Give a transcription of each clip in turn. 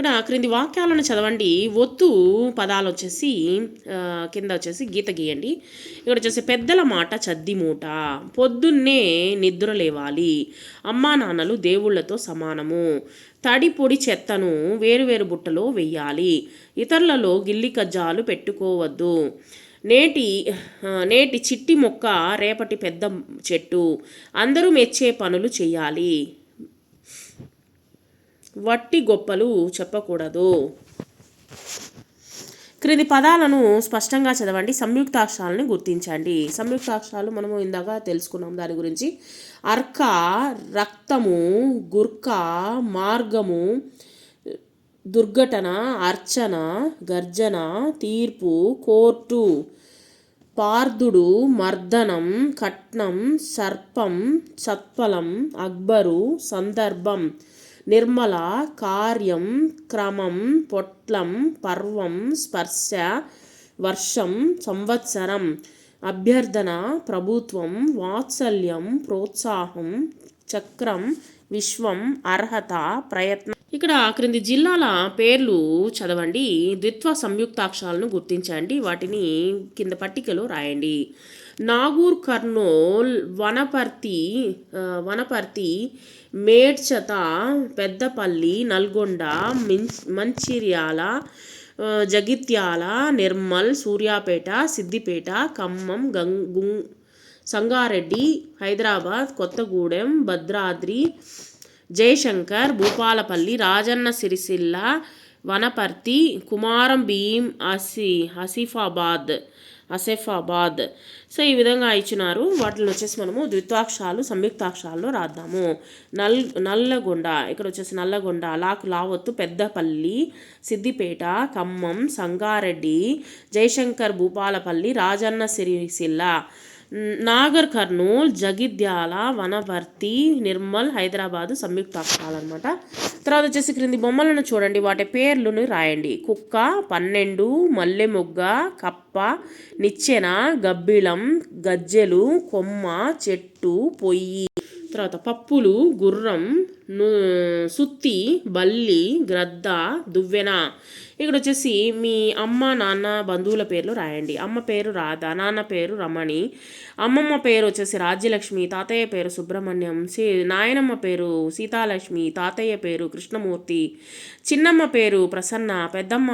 ఇక్కడ క్రింది వాక్యాలను చదవండి. ఒత్తు పదాలు వచ్చేసి కింద వచ్చేసి గీత గీయండి. ఇక్కడ వచ్చేసి పెద్దల మాట చద్ది మూట పొద్దున్నే నిద్ర లేవాలి. అమ్మా నాన్నలు దేవుళ్ళతో సమానము. తడి పొడి చెత్తను వేరువేరు బుట్టలో వెయ్యాలి. ఇతరులలో గిల్లి కజ్జాలు పెట్టుకోవద్దు. నేటి నేటి చిట్టి మొక్క రేపటి పెద్ద చెట్టు. అందరూ మెచ్చే పనులు చేయాలి. వట్టి గొప్పలు చెప్పకూడదు. క్రింది పదాలను స్పష్టంగా చదవండి. సంయుక్తాక్షరాలను గుర్తించండి. సంయుక్తాక్షరాలు మనము ఇందాక తెలుసుకున్నాం. దాని గురించి అర్క రక్తము గుర్క మార్గము దుర్ఘటన అర్చన గర్జన తీర్పు కోర్టు పార్థుడు మర్దనం కట్నం సర్పం సత్ఫలం అక్బరు సందర్భం నిర్మల కార్యం క్రమం పొట్లం పర్వం స్పర్శ వర్షం సంవత్సరం అభ్యర్థన ప్రభుత్వం వాత్సల్యం ప్రోత్సాహం చక్రం విశ్వం అర్హత ప్రయత్నం. ఇక్కడ క్రింది జిల్లాల పేర్లు చదవండి. ద్విత్వ సంయుక్తాక్షరాలను గుర్తించండి. వాటిని కింద పట్టికలో రాయండి. నాగూర్ కర్నూల్ వనపర్తి వనపర్తి మేడ్చత పెద్దపల్లి నల్గొండ మిన్ మంచిర్యాల జగిత్యాల నిర్మల్ సూర్యాపేట సిద్దిపేట ఖమ్మం గంగు సంగారెడ్డి హైదరాబాద్ కొత్తగూడెం భద్రాద్రి జయశంకర్ భూపాలపల్లి రాజన్న సిరిసిల్ల వనపర్తి కుమారం భీం అసి ఆసిఫాబాద్ అసెఫాబాద్. సో ఈ విధంగా ఇచ్చినారు. వాటిలో వచ్చేసి మనము ద్విత్వాక్షరాలు సంయుక్తాక్షరాల్లో రాద్దాము. నల్ నల్లగొండ ఇక్కడ వచ్చేసి నల్లగొండ లాక్ లావత్తు పెద్దపల్లి సిద్దిపేట ఖమ్మం సంగారెడ్డి జయశంకర్ భూపాలపల్లి రాజన్న సిరిసిల్ల. నాగర్ కర్నూల్ జగిత్యాల వనపర్తి నిర్మల్ హైదరాబాదు సంయుక్త అనమాట తర్వాత వచ్చేసి క్రింది బొమ్మలను చూడండి. వాటి పేర్లను రాయండి. కుక్క పన్నెండు మల్లె మొగ్గ కప్ప నిచ్చెన గబ్బిళం గజ్జెలు కొమ్మ చెట్టు పొయ్యి. తర్వాత పప్పులు గుర్రం సుత్తి బల్లి గ్రద్ద దువ్వెన. ఇక్కడ వచ్చేసి మీ అమ్మ నాన్న బంధువుల పేర్లు రాయండి. అమ్మ పేరు రాధ నాన్న పేరు రమణి. అమ్మమ్మ పేరు వచ్చేసి రాజ్యలక్ష్మి తాతయ్య పేరు సుబ్రహ్మణ్యం సీ నాయనమ్మ పేరు సీతాలక్ష్మి తాతయ్య పేరు కృష్ణమూర్తి చిన్నమ్మ పేరు ప్రసన్న పెద్దమ్మ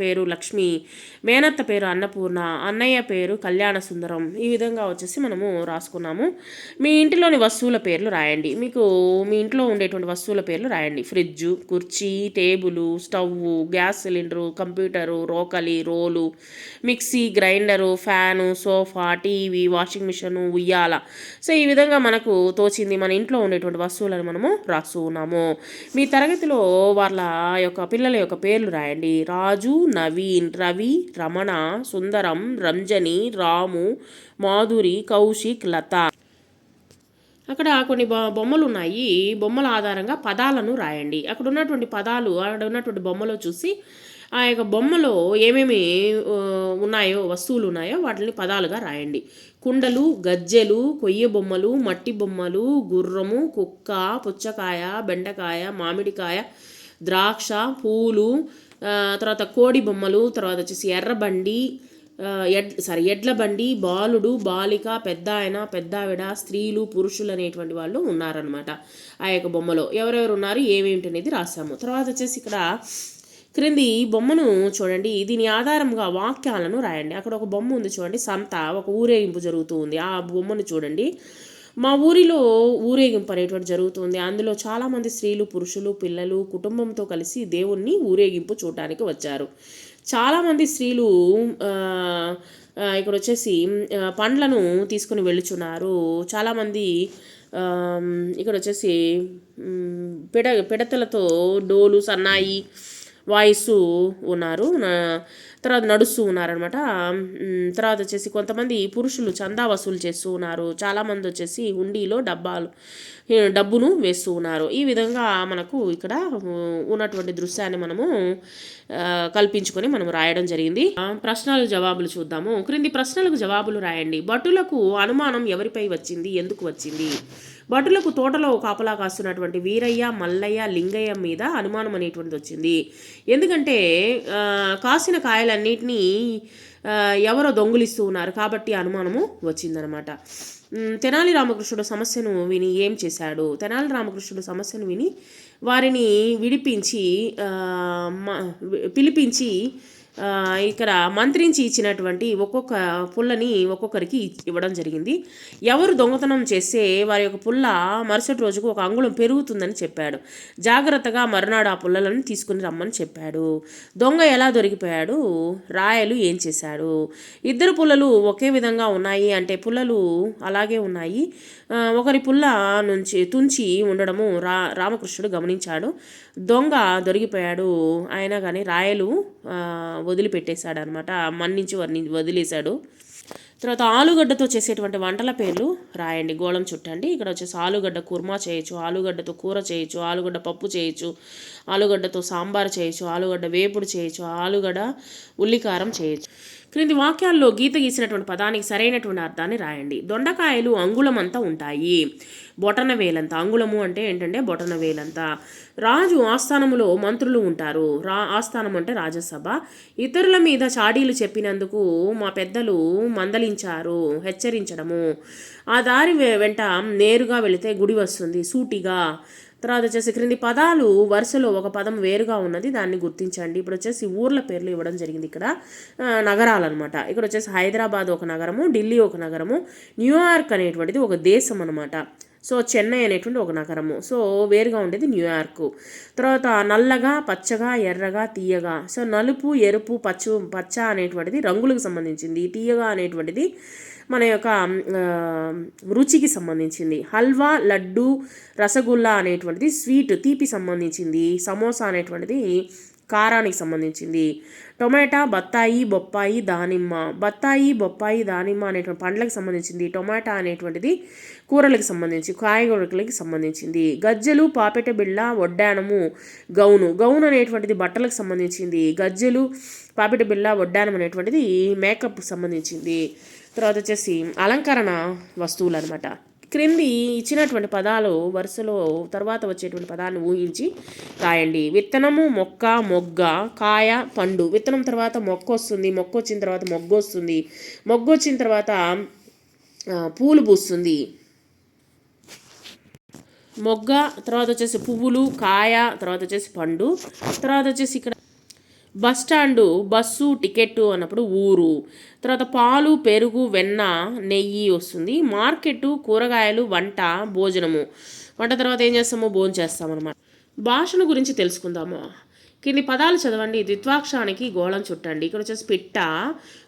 పేరు లక్ష్మి మేనత్త పేరు అన్నపూర్ణ అన్నయ్య పేరు కళ్యాణ సుందరం. ఈ విధంగా వచ్చేసి మనము రాసుకున్నాము. మీ ఇంటిలోని వస్తువుల పేర్లు రాయండి. మీకు మీ ఇంట్లో ఉండేటువంటి వస్తువుల పేర్లు రాయండి. ఫ్రిడ్జ్ కుర్చీ table stove gas cylinder computer రోకలి రోలు mixie grinder fan sofa TV washing machine ఉయ్యాల. సో ఈ విధంగా మనకు తోచింది మన ఇంట్లో ఉండేటువంటి వస్తువులను మనము రాస్తూ ఉన్నాము. మీ తరగతిలో వాళ్ళ యొక్క పిల్లల యొక్క పేర్లు రాయండి. రాజు నవీన్ రవి రమణ సుందరం రంజని రాము మాధురి కౌశిక్ లత. అక్కడ కొన్ని బొమ్మలు ఉన్నాయి బొమ్మల ఆధారంగా పదాలను రాయండి. అక్కడ ఉన్నటువంటి పదాలు అక్కడ ఉన్నటువంటి బొమ్మలో చూసి ఆ యొక్క బొమ్మలో ఏమేమి ఉన్నాయో వస్తువులు ఉన్నాయో వాటిని పదాలుగా రాయండి. కుండలు గజ్జెలు కొయ్య బొమ్మలు మట్టి బొమ్మలు గుర్రము కుక్క పుచ్చకాయ బెండకాయ మామిడికాయ ద్రాక్ష పూలు తర్వాత కోడి బొమ్మలు తర్వాత వచ్చేసి ఎర్రబండి ఎడ్ సారీ ఎడ్ల బండి బాలుడు బాలిక పెద్ద ఆయన పెద్ద ఆవిడ స్త్రీలు పురుషులు అనేటువంటి వాళ్ళు ఉన్నారనమాట ఆ యొక్క బొమ్మలో. ఎవరెవరు ఉన్నారు ఏమేమిటి అనేది రాసాము తర్వాత వచ్చేసి ఇక్కడ క్రింది బొమ్మను చూడండి. దీని ఆధారంగా వాక్యాలను రాయండి. అక్కడ ఒక బొమ్మ ఉంది చూడండి సంత ఒక ఊరేగింపు జరుగుతూ ఉంది. ఆ బొమ్మను చూడండి. మా ఊరిలో ఊరేగింపు అనేటువంటి జరుగుతుంది అందులో చాలామంది స్త్రీలు పురుషులు పిల్లలు కుటుంబంతో కలిసి దేవుణ్ణి ఊరేగింపు చూడటానికి వచ్చారు. చాలామంది స్త్రీలు ఇక్కడ వచ్చేసి పండ్లను తీసుకుని వెళ్ళుచున్నారు. చాలామంది ఇక్కడ వచ్చేసి పిడ పిడతలతో డోలు సన్నాయి వాయిస్ ఉన్నారు తర్వాత నడుస్తూ ఉన్నారనమాట తర్వాత వచ్చేసి కొంతమంది పురుషులు చందా వసూలు చేస్తూ ఉన్నారు. చాలామంది వచ్చేసి హుండీలో డబ్బాలు డబ్బును వేస్తూ ఉన్నారు. ఈ విధంగా మనకు ఇక్కడ ఉన్నటువంటి దృశ్యాన్ని మనము కల్పించుకొని మనం రాయడం జరిగింది. ప్రశ్నలు జవాబులు చూద్దాము. క్రింది ప్రశ్నలకు జవాబులు రాయండి. భటులకు అనుమానం ఎవరిపై వచ్చింది? ఎందుకు వచ్చింది? భటులకు తోటలో కాపలా కాస్తున్నటువంటి వీరయ్య మల్లయ్య లింగయ్య మీద అనుమానం అనేటువంటిది వచ్చింది. ఎందుకంటే కాసిన కాయలన్నిటినీ ఎవరో దొంగిలిస్తూ ఉన్నారు కాబట్టి అనుమానము వచ్చిందనమాట. తెనాలి రామకృష్ణుడు సమస్యను విని ఏం చేశాడు? తెనాలి రామకృష్ణుడు సమస్యను విని వారిని విడిపించి మ- పిలిపించి ఇక్కడ మంత్రించి ఇచ్చినటువంటి ఒక్కొక్క పుల్లని ఒక్కొక్కరికి ఇవ్వడం జరిగింది. ఎవరు దొంగతనం చేస్తే వారి యొక్క పుల్ల మరుసటి రోజుకు ఒక అంగుళం పెరుగుతుందని చెప్పాడు. జాగ్రత్తగా మరునాడు ఆ పుల్లలను తీసుకుని రమ్మని చెప్పాడు. దొంగ ఎలా దొరికిపోయాడు? రాయలు ఏం చేశాడు? ఇద్దరు పుల్లలు ఒకే విధంగా ఉన్నాయి అంటే పుల్లలు అలాగే ఉన్నాయి. ఒకరి పుల్ల నుంచి తుంచి ఉండడము రా రామకృష్ణుడు గమనించాడు. దొంగ దొరికిపోయాడు. అయినా కానీ రాయలు వదిలిపెట్టేశాడు అనమాట మన్నించి వర్ణి వదిలేశాడు. తర్వాత ఆలుగడ్డతో చేసేటువంటి వంటల పేర్లు రాయండి. గోళం చుట్టండి. ఇక్కడ వచ్చేసి ఆలుగడ్డ కుర్మా చేయొచ్చు ఆలుగడ్డతో కూర చేయొచ్చు ఆలుగడ్డ పప్పు చేయొచ్చు ఆలుగడ్డతో సాంబార్ చేయొచ్చు ఆలుగడ్డ వేపుడు చేయొచ్చు ఆలుగడ్డ ఉల్లికారం చేయొచ్చు. క్రింది వాక్యాల్లో గీత గీసినటువంటి పదానికి సరైనటువంటి అర్థాన్ని రాయండి. దొండకాయలు అంగుళమంతా ఉంటాయి. బొటన వేలంత. అంగుళము అంటే ఏంటంటే బొటన వేలంత. రాజు ఆస్థానములో మంత్రులు ఉంటారు. రా ఆస్థానం అంటే రాజ్యసభ ఇతరుల మీద చాడీలు చెప్పినందుకు మా పెద్దలు మందలించారు. హెచ్చరించడము. ఆ దారి వెంట నేరుగా వెళితే గుడి వస్తుంది. సూటిగా. తర్వాత వచ్చేసి క్రింది పదాలు వరుసలో ఒక పదం వేరుగా ఉన్నది దాన్ని గుర్తించండి. ఇప్పుడు వచ్చేసి ఊర్ల పేర్లు ఇవ్వడం జరిగింది ఇక్కడ. నగరాలన్నమాట. ఇక్కడ వచ్చేసి హైదరాబాద్ ఒక నగరము ఢిల్లీ ఒక నగరము న్యూయార్క్ అనేటువంటిది ఒక దేశం అనమాట సో చెన్నై అనేటువంటి ఒక నగరము. సో వేరుగా ఉండేది న్యూయార్క్ తర్వాత నల్లగా పచ్చగా ఎర్రగా తీయగా. సో నలుపు ఎరుపు పచ్చు పచ్చ అనేటువంటిది రంగులకు సంబంధించింది. తీయగా అనేటువంటిది మన యొక్క రుచికి సంబంధించింది. హల్వా లడ్డు రసగుల్లా అనేటువంటిది స్వీట్ తీపి సంబంధించింది. సమోసా అనేటువంటిది కారానికి సంబంధించింది. టొమాటా బత్తాయి బొప్పాయి దానిమ్మ. బత్తాయి బొప్పాయి దానిమ్మ అనేటువంటి పండ్లకు సంబంధించింది. టొమాటా అనేటువంటిది కూరలకు సంబంధించి కాయగూరలకి సంబంధించింది. గజ్జెలు పాపెట బిళ్ళ వడ్డానము గౌను. గౌను అనేటువంటిది బట్టలకు సంబంధించింది. గజ్జెలు పాపెట బిళ్ళ వడ్డానం అనేటువంటిది మేకప్ సంబంధించింది. తర్వాత వచ్చేసి అలంకరణ వస్తువులు అనమాట క్రింది ఇచ్చినటువంటి పదాలు వరుసలో తర్వాత వచ్చేటువంటి పదాలను ఊహించి రాయండి. విత్తనము మొక్క మొగ్గ కాయ పండు. విత్తనం తర్వాత మొక్క వస్తుంది మొక్క వచ్చిన తర్వాత మొగ్గు వస్తుంది మొగ్గ వచ్చిన తర్వాత పూలు పూస్తుంది. మొగ్గ తర్వాత వచ్చేసి పువ్వులు కాయ తర్వాత వచ్చేసి పండు తర్వాత వచ్చేసి ఇక్కడ బస్ స్టాండు బస్సు టికెట్టు అన్నప్పుడు ఊరు. తర్వాత పాలు పెరుగు వెన్న నెయ్యి వస్తుంది. మార్కెట్ కూరగాయలు వంట భోజనము. వంట తర్వాత ఏం చేస్తాము? భోజనం చేస్తాం అనమాట భాషను గురించి తెలుసుకుందాము. కింది పదాలు చదవండి. ద్విత్వాక్షరానికి గోళం చుట్టండి. ఇక్కడ వచ్చేసి పిట్ట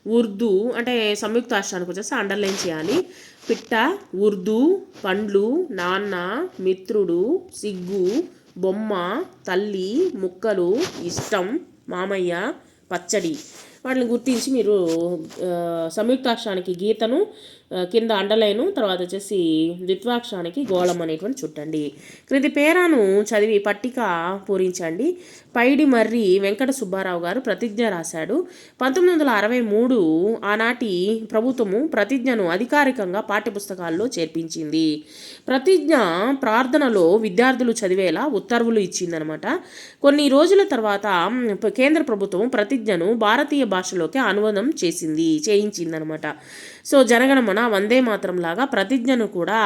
ఉర్దూ అంటే సంయుక్త రాష్ట్రానికి వచ్చేసి అండర్లైన్ చేయాలి. పిట్ట ఉర్దూ పండ్లు నాన్న మిత్రుడు సిగ్గు బొమ్మ తల్లి ముక్కలు ఇష్టం మామయ్య పచ్చడి. వాటిని గుర్తించి మీరు ఆ, సంయుక్తాక్షరానికి గీతను కింద అండలైను తర్వాత వచ్చేసి ద్విత్వాక్షరానికి గోళం అనేటువంటి చుట్టండి. క్రింది పేరాను చదివి పట్టిక పూరించండి. పైడి మర్రి వెంకట సుబ్బారావు గారు ప్రతిజ్ఞ రాశాడు. పంతొమ్మిది వందల అరవై మూడు ఆనాటి ప్రభుత్వము ప్రతిజ్ఞను అధికారికంగా పాఠ్యపుస్తకాల్లో చేర్పించింది. ప్రతిజ్ఞ ప్రార్థనలో విద్యార్థులు చదివేలా ఉత్తర్వులు ఇచ్చిందనమాట. కొన్ని రోజుల తర్వాత కేంద్ర ప్రభుత్వం ప్రతిజ్ఞను భారతీయ భాషలోకి అనువాదం చేసింది చేయించిందనమాట. సో జనగణమన వందే మాత్రం లాగా ప్రతిజ్ఞను కూడా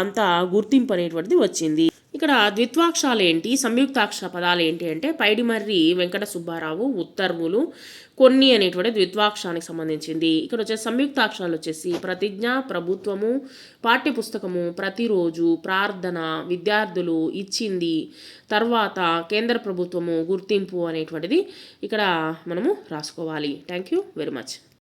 అంత గుర్తింపు అనేటువంటిది వచ్చింది. ఇక్కడ ద్విత్వాక్షరాలు ఏంటి సంయుక్తాక్షర పదాలు ఏంటి అంటే పైడిమర్రి వెంకట సుబ్బారావు ఉత్తర్వులు కొన్ని అనేటువంటి ద్విత్వాక్షరానికి సంబంధించింది. ఇక్కడ వచ్చే సంయుక్తాక్షరాలు వచ్చేసి ప్రతిజ్ఞ ప్రభుత్వము పాఠ్యపుస్తకము ప్రతిరోజు ప్రార్థన విద్యార్థులు ఇచ్చింది తర్వాత కేంద్ర ప్రభుత్వము గుర్తింపు అనేటువంటిది ఇక్కడ మనము రాసుకోవాలి. Thank you very much.